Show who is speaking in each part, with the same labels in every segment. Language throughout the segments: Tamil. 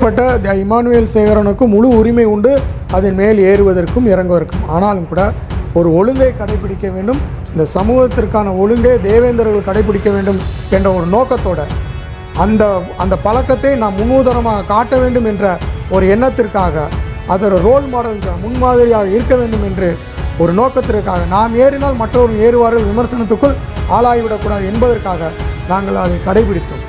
Speaker 1: உட்பட்ட த இமானுவேல் சேகரனுக்கு முழு உரிமை உண்டு. அதன் மேல் ஏறுவதற்கும் இறங்குவதற்கும். ஆனாலும் கூட ஒரு ஒழுங்கை கடைபிடிக்க வேண்டும். இந்த சமூகத்திற்கான ஒழுங்கை தேவேந்தர்கள் கடைபிடிக்க வேண்டும் என்ற ஒரு நோக்கத்தோட அந்த அந்த பழக்கத்தை நாம் முன்னுதாரணமாக காட்ட வேண்டும் என்ற ஒரு எண்ணத்திற்காக அதோட ரோல் மாடல் முன்மாதிரியாக இருக்க வேண்டும் என்று ஒரு நோக்கத்திற்காக நாம் ஏறினால் மற்றவர்கள் ஏறுவார்கள் விமர்சனத்துக்குள் ஆளாகிவிடக்கூடாது என்பதற்காக நாங்கள் அதை கடைபிடித்தோம்.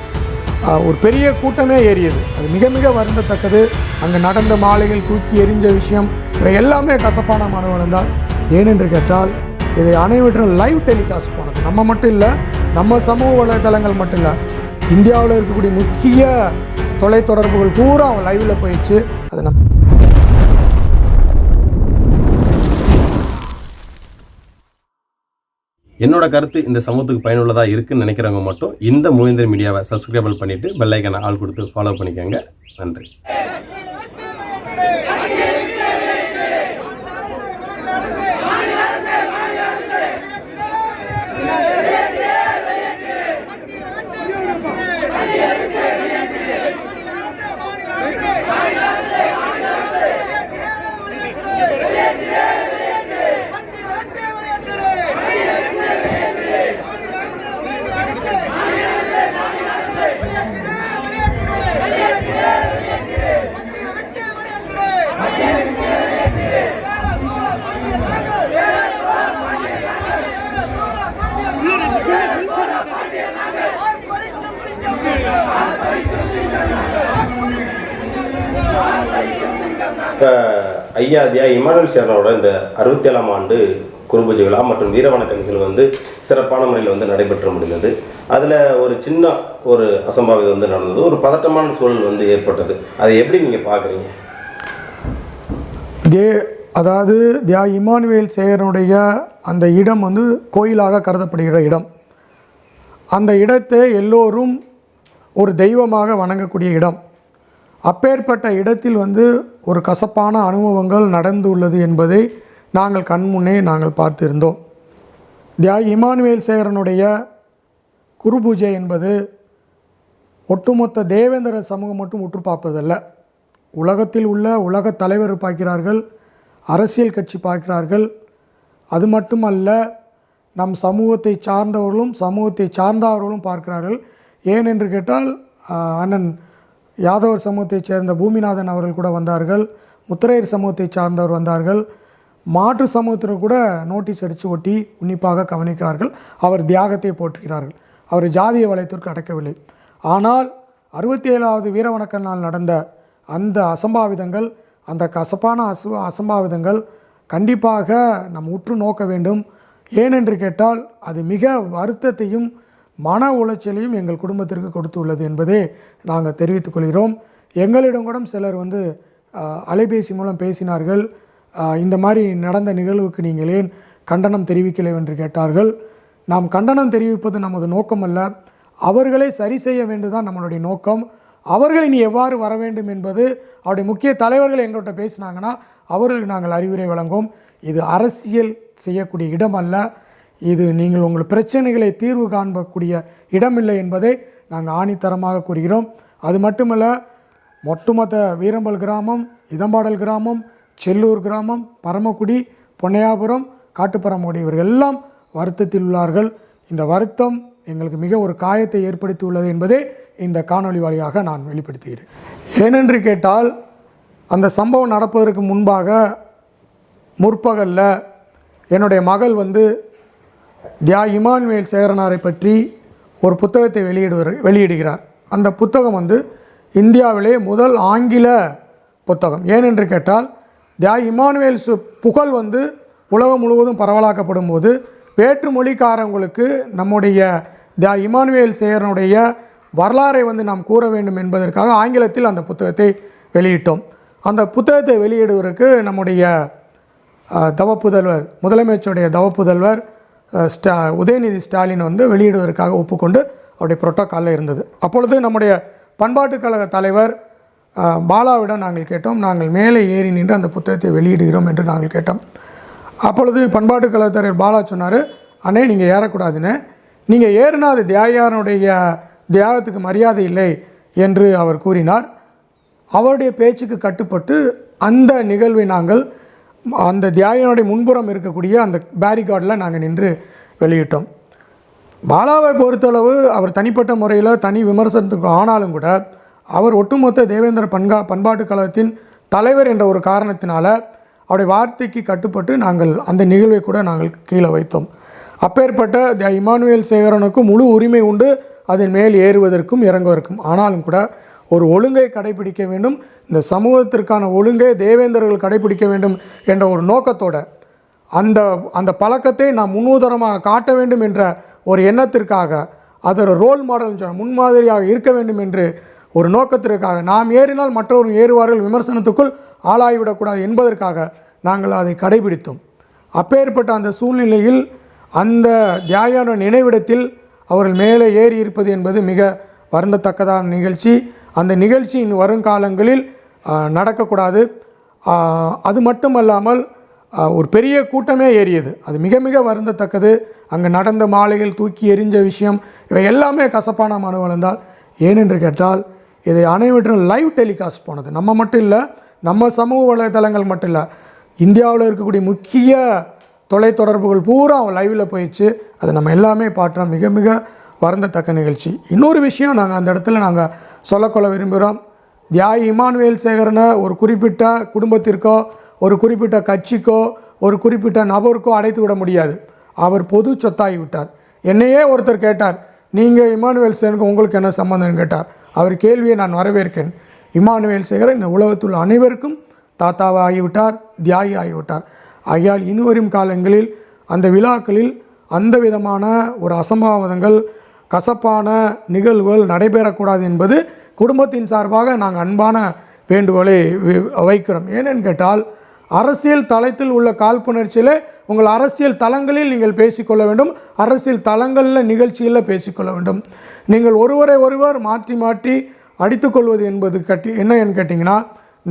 Speaker 1: ஒரு பெரிய கூட்டமே ஏறியது. அது மிக மிக வருந்தத்தக்கது. அங்கே நடந்த மாலைகள் தூக்கி எரிஞ்ச விஷயம் இவை எல்லாமே கசப்பான அனுபவம் தான். ஏனென்று கேட்டால் இதை அனைவற்றும் லைவ் டெலிகாஸ்ட் போனது. நம்ம மட்டும் இல்லை நம்ம சமூக வலைதளங்கள் மட்டும் இல்லை இந்தியாவில் இருக்கக்கூடிய முக்கிய தொலைத்தொடர்புகள் பூரா அவன் லைவில் போயிடுச்சு. அது நம்ம
Speaker 2: என்னோட கருத்து இந்த சமூகத்துக்கு பயனுள்ளதாக இருக்குன்னு நினைக்கிறவங்க மட்டும் இந்த மூவேந்தர் மீடியாவை சப்ஸ்கிரைபிள் பண்ணிவிட்டு பெல்லைக்கனை ஆள் கொடுத்து ஃபாலோ பண்ணிக்கோங்க. நன்றி. இப்போ ஐயா தியா இமானுவல் சேரனோட இந்த அறுபத்தி ஏழாம் ஆண்டு குருபூஜை விழா மற்றும் வீரவணக்க நிகழ்வு வந்து சிறப்பான முறையில் வந்து நடைபெற்று முடிந்தது. அதில் ஒரு சின்ன ஒரு அசம்பாவிதம் வந்து நடந்தது. ஒரு பதட்டமான சூழல் வந்து ஏற்பட்டது. அதை எப்படி நீங்கள் பார்க்குறீங்க?
Speaker 1: தே அதாவது தியா இமானுவேல் சேகரனுடைய அந்த இடம் வந்து கோயிலாக கருதப்படுகிற இடம். அந்த இடத்தை எல்லோரும் ஒரு தெய்வமாக வணங்கக்கூடிய இடம். அப்பேற்பட்ட இடத்தில் வந்து ஒரு கசப்பான அனுபவங்கள் நடந்துள்ளது என்பதை நாங்கள் கண்முன்னே நாங்கள் பார்த்திருந்தோம். தியாய் இமானுவேல் சேகரனுடைய குரு பூஜை என்பது ஒட்டுமொத்த தேவேந்திர சமூகம் மட்டும் உற்று பார்ப்பதல்ல. உலகத்தில் உள்ள உலக தலைவர் பார்க்கிறார்கள் அரசியல் கட்சி பார்க்கிறார்கள். அது மட்டுமல்ல நம் சமூகத்தை சார்ந்தவர்களும் சமூகத்தை சார்ந்தவர்களும் பார்க்கிறார்கள். ஏன் என்று கேட்டால் அண்ணன் யாதவர் சமூகத்தைச் சேர்ந்த பூமிநாதன் அவர்கள் கூட வந்தார்கள். முத்திரையர் சமூகத்தைச் சார்ந்தவர் வந்தார்கள். மாற்று சமூகத்தினர் கூட நோட்டீஸ் அடித்து ஒட்டி உன்னிப்பாக கவனிக்கிறார்கள். அவர் தியாகத்தை போற்றுகிறார்கள். அவர் ஜாதிய வலயத்திற்கு அடக்கவில்லை. ஆனால் அறுபத்தி ஏழாவது வீரவணக்க நாள் நடந்த அந்த அசம்பாவிதங்கள் அந்த கசப்பான அசு அசம்பாவிதங்கள் கண்டிப்பாக நம் உற்று நோக்க வேண்டும். ஏனென்று கேட்டால் அது மிக வருத்தத்தையும் மன உளைச்சலையும் எங்கள் குடும்பத்திற்கு கொடுத்துள்ளது என்பதை நாங்கள் தெரிவித்துக்கொள்கிறோம் எங்களிடம் கூட சிலர் வந்து அலைபேசி மூலம் பேசினார்கள். இந்த மாதிரி நடந்த நிகழ்வுக்கு நீங்கள் ஏன் கண்டனம் தெரிவிக்கலை என்று கேட்டார்கள். நாம் கண்டனம் தெரிவிப்பது நமது நோக்கம் அல்ல அவர்களை சரி செய்ய வேண்டுதான் நம்மளுடைய நோக்கம். அவர்கள் இனி எவ்வாறு வர வேண்டும் என்பது அவருடைய முக்கிய தலைவர்கள் எங்கள்கிட்ட பேசினாங்கன்னா அவர்களுக்கு நாங்கள் அறிவுரை வழங்குவோம். இது அரசியல் செய்யக்கூடிய இடம் அல்ல இது நீங்கள் உங்கள் பிரச்சனைகளை தீர்வு காண்பக்கூடிய இடமில்லை என்பதை நாங்கள் ஆணித்தரமாக கூறுகிறோம். அது மட்டுமல்ல ஒட்டுமொத்த வீரம்பல் கிராமம் இதம்பாடல் கிராமம் செல்லூர் கிராமம் பரமக்குடி பொன்னையாபுரம் காட்டுப்பரமக்குடி இவர்கள் எல்லாம் வருத்தத்தில் உள்ளார்கள். இந்த வருத்தம் எங்களுக்கு மிக ஒரு காயத்தை ஏற்படுத்தி உள்ளது என்பதே இந்த காணொளி வழியாக நான் வெளிப்படுத்துகிறேன். ஏனென்று கேட்டால் அந்த சம்பவம் நடப்பதற்கு முன்பாக முற்பகலில் என்னுடைய மகள் வந்து தியா இமானுவேல் சேகரனாரை பற்றி ஒரு புத்தகத்தை வெளியிடுவர் வெளியிடுகிறார். அந்த புத்தகம் வந்து இந்தியாவிலே முதல் ஆங்கில புத்தகம். ஏனென்று கேட்டால் தியா இமானுவேல் சு புகழ் வந்து உலகம் முழுவதும் பரவலாக்கப்படும் போது வேற்று மொழிக்காரங்களுக்கு நம்முடைய தியா இமானுவேல் சேகரனுடைய வரலாறை வந்து நாம் கூற வேண்டும் என்பதற்காக ஆங்கிலத்தில் அந்த புத்தகத்தை வெளியிட்டோம். அந்த புத்தகத்தை வெளியிடுவதற்கு நம்முடைய தவப்புதல்வர் முதலமைச்சருடைய தவப்புதல்வர் ஸ்டா உதயநிதி ஸ்டாலின் வந்து வெளியிடுவதற்காக ஒப்புக்கொண்டு அவருடைய புரோட்டோக்காலில் இருந்தது. அப்பொழுது நம்முடைய பண்பாட்டுக் கழக தலைவர் பாலாவிடம் நாங்கள் கேட்டோம் நாங்கள் மேலே ஏறி நின்று அந்த புத்தகத்தை வெளியிடுகிறோம் என்று நாங்கள் கேட்டோம். அப்பொழுது பண்பாட்டுக் கழக தலைவர் பாலா சொன்னார் அண்ணே நீங்கள் ஏறக்கூடாதுன்னு. நீங்கள் ஏறினா அது தியாகியாரனுடைய தியாகத்துக்கு மரியாதை இல்லை என்று அவர் கூறினார். அவருடைய பேச்சுக்கு கட்டுப்பட்டு அந்த நிகழ்வை நாங்கள் அந்த தியாயனுடைய முன்புறம் இருக்கக்கூடிய அந்த பேரிகார்டில் நாங்கள் நின்று வெளியிட்டோம். பாலாவை பொறுத்தளவு அவர் தனிப்பட்ட முறையில் தனி விமர்சனத்துக்கு ஆனாலும் கூட அவர் ஒட்டுமொத்த தேவேந்திர பண்கா பண்பாட்டு கழகத்தின் தலைவர் என்ற ஒரு காரணத்தினால அவருடைய வார்த்தைக்கு கட்டுப்பட்டு நாங்கள் அந்த நிகழ்வை கூட நாங்கள் கீழே வைத்தோம். அப்பேற்பட்ட இமானுவேல் சேகரனுக்கும் முழு உரிமை உண்டு. அதன் மேல் ஏறுவதற்கும் இறங்குவதற்கும் ஆனாலும் கூட ஒரு ஒழுங்கை கடைபிடிக்க வேண்டும். இந்த சமூகத்திற்கான ஒழுங்கை தேவேந்தர்கள் கடைபிடிக்க வேண்டும் என்ற ஒரு நோக்கத்தோட அந்த அந்த பழக்கத்தை நாம் முன்னுதாரணமாக காட்ட வேண்டும் என்ற ஒரு எண்ணத்திற்காக அதோட ரோல் மாடல் சொன்ன முன்மாதிரியாக இருக்க வேண்டும் என்று ஒரு நோக்கத்திற்காக நாம் ஏறினால் மற்றவர்கள் ஏறுவார்கள் விமர்சனத்துக்குள் ஆளாகிவிடக்கூடாது என்பதற்காக நாங்கள் அதை கடைபிடித்தோம். அப்பேற்பட்ட அந்த சூழ்நிலையில் அந்த தியாயான நினைவிடத்தில் அவர்கள் மேலே ஏறி இருப்பது என்பது மிக வருந்தத்தக்கதான நிகழ்ச்சி. அந்த நிகழ்ச்சி இனி வருங்காலங்களில் நடக்கக்கூடாது. அது மட்டுமல்லாமல் அல்லாமல் ஒரு பெரிய கூட்டமே ஏறியது. அது மிக மிக வருந்தத்தக்கது. அங்கே நடந்த மாலையில் தூக்கி எரிஞ்ச விஷயம் இவை எல்லாமே கசப்பான மனு வளர்ந்தால் ஏனென்று கேட்டால் இதை அனைவற்றும் லைவ் டெலிகாஸ்ட் போனது. நம்ம மட்டும் இல்லை நம்ம சமூக வலைதளங்கள் மட்டும் இல்லை இந்தியாவில் இருக்கக்கூடிய முக்கிய தொலைத்தொடர்புகள் பூரா லைவில் போயிடுச்சு. அதை நம்ம எல்லாமே பார்த்தோம் மிக மிக வருந்தத்தக்க நிகழ்ச்சி. இன்னொரு விஷயம் நாங்கள் அந்த இடத்துல நாங்கள் சொல்லக்கொள்ள விரும்புகிறோம். தியாய் இமானுவேல் சேகரனை ஒரு குறிப்பிட்ட குடும்பத்திற்கோ ஒரு குறிப்பிட்ட கட்சிக்கோ ஒரு குறிப்பிட்ட நபருக்கோ அடைத்து விட முடியாது. அவர் பொது சொத்தாகி விட்டார். என்னையே ஒருத்தர் கேட்டார் நீங்கள் இமானுவேல் சேகருக்கு உங்களுக்கு என்ன சம்மந்தம்னு கேட்டார். அவர் கேள்வியை நான் வரவேற்கேன் இமானுவேல் சேகரன் இந்த உலகத்தில் உள்ள அனைவருக்கும் தாத்தாவை ஆகிவிட்டார் தியாகி ஆகிவிட்டார் ஆகையால் இனிவரும் காலங்களில் அந்த விழாக்களில் அந்த விதமான ஒரு அசம்பாவிதங்கள் கசப்பான நிகழ்வுகள் நடைபெறக்கூடாது என்பது குடும்பத்தின் சார்பாக நாங்கள் அன்பான வேண்டுகோளை வைக்கிறோம். ஏனென்னு கேட்டால் அரசியல் தளத்தில் உள்ள காழ்ப்புணர்ச்சியில் உங்கள் அரசியல் தளங்களில் நீங்கள் பேசிக்கொள்ள வேண்டும். அரசியல் தளங்களில் நிகழ்ச்சியில் பேசிக்கொள்ள வேண்டும். நீங்கள் ஒருவரை ஒருவர் மாற்றி மாற்றி அடித்துக்கொள்வது என்பது கட்டி என்ன கேட்டிங்கன்னா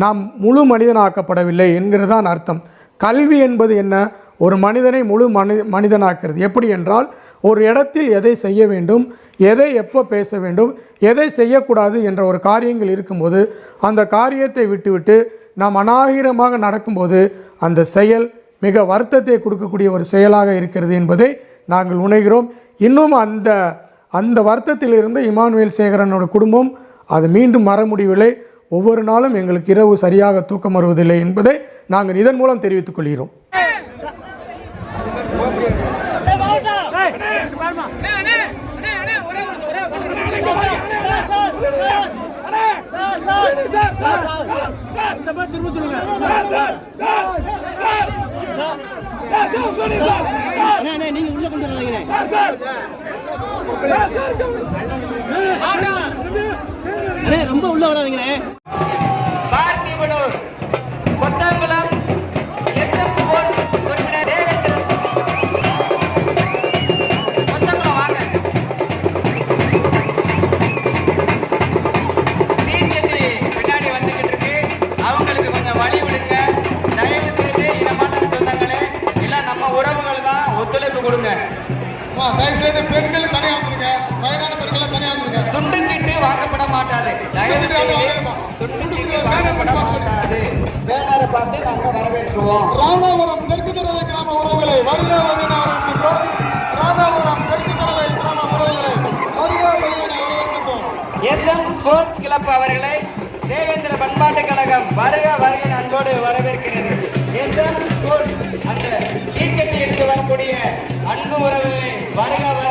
Speaker 1: நாம் முழு மனிதனாக்கப்படவில்லை என்கிறதான் அர்த்தம். கல்வி என்பது என்ன? ஒரு மனிதனை முழு மனி மனிதனாக்கிறது. எப்படி என்றால் ஒரு இடத்தில் எதை செய்ய வேண்டும் எதை எப்போ பேச வேண்டும் எதை செய்யக்கூடாது என்ற ஒரு காரியங்கள் இருக்கும்போது அந்த காரியத்தை விட்டுவிட்டு நாம் அநாகரிகமாக நடக்கும்போது அந்த செயல் மிக வருத்தத்தை கொடுக்கக்கூடிய ஒரு செயலாக இருக்கிறது என்பதை நாங்கள் உணர்கிறோம். இன்னும் அந்த அந்த வருத்தத்திலிருந்து இமானுவேல் சேகரனோட குடும்பம் அது மீண்டும் மற முடியவில்லை. ஒவ்வொரு நாளும் எங்களுக்கு இரவு சரியாக தூக்கம் வருவதில்லை என்பதை நாங்கள் இதன் மூலம் தெரிவித்துக் கொள்கிறோம்.
Speaker 3: நீங்க உள்ள கொண்டு வராதீங்கண்ணே. அண்ணே, ரொம்ப உள்ள
Speaker 4: வராதுங்களே தயவு
Speaker 5: பெண்கள் தனியாக வந்துருங்க. வயதான பெண்கள் தனியாக வந்துருங்க.
Speaker 4: துண்டு சீட்டு வாங்கப்பட மாட்டாது தயவு வாங்கப்பட மாட்டாது பேனரை பார்த்து நாங்கள் வரவேற்றுவோம்.
Speaker 5: ராமபுரம் தெற்கு தரலை கிராம உறவுகளை வருக வருகிற ராமபுரம் தெற்கு தரலை கிராம உறவுகளை வருக வருகிற எஸ்
Speaker 4: எம் ஸ்போர்ட்ஸ் கிளப் அவர்களை தேவேந்திர பண்பாட்டுக் கழகம் வருக வருக அன்போடு வரவேற்கிறது எஸ் எம் ஸ்போர்ட்ஸ் அந்த டீச்சர் எடுத்து வரக்கூடிய அன்பு உறவுகளை Vai, galera!